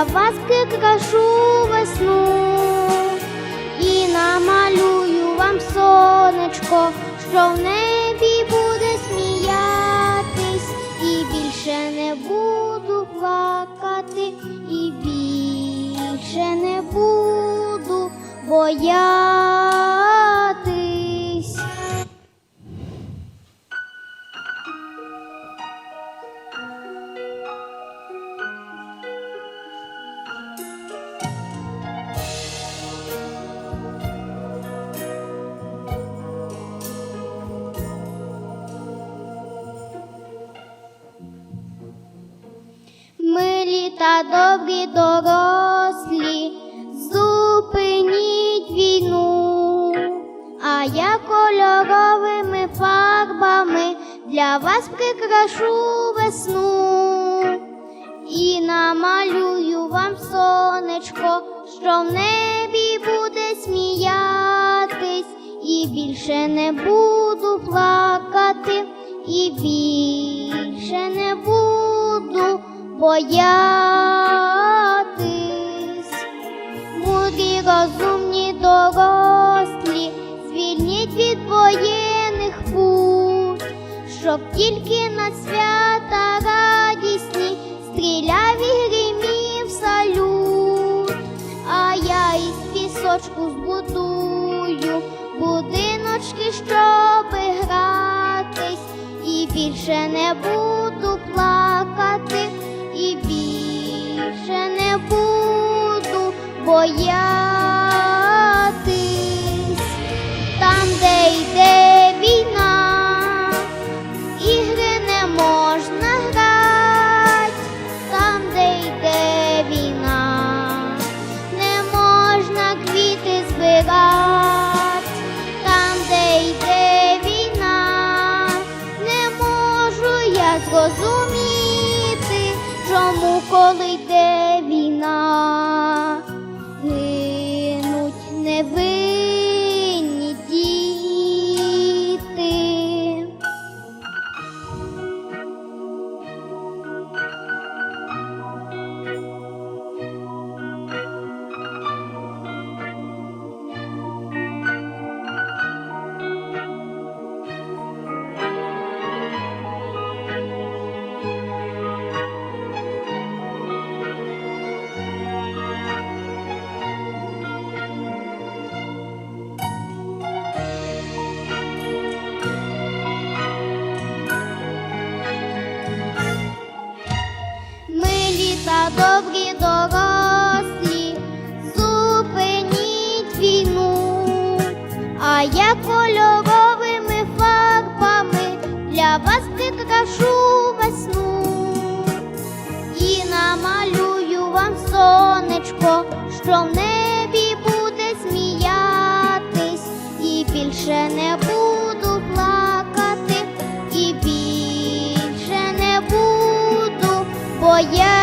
для вас прикрашу весну і намалюю вам сонечко, що в небі буде сміятись, і більше не буду плакати, і більше не буду боятись. Та добрі дорослі, зупиніть війну, а я кольоровими фарбами для вас прикрашу весну. І намалюю вам сонечко, що в небі буде сміятись, і більше не буду плакати, і більше не боятись. Мудрі, розумні, дорослі, звільніть від воєнних пут, щоб тільки на свята радісні стріляв і гримів салют, а я із пісочку збудую будиночки, щоб гратись, і більше не буду плакати, буду боятись. Я кольоровими фарбами для вас прикрашу весну і намалюю вам сонечко, що в небі буде сміятись, і більше не буду плакати, і більше не буду боятись.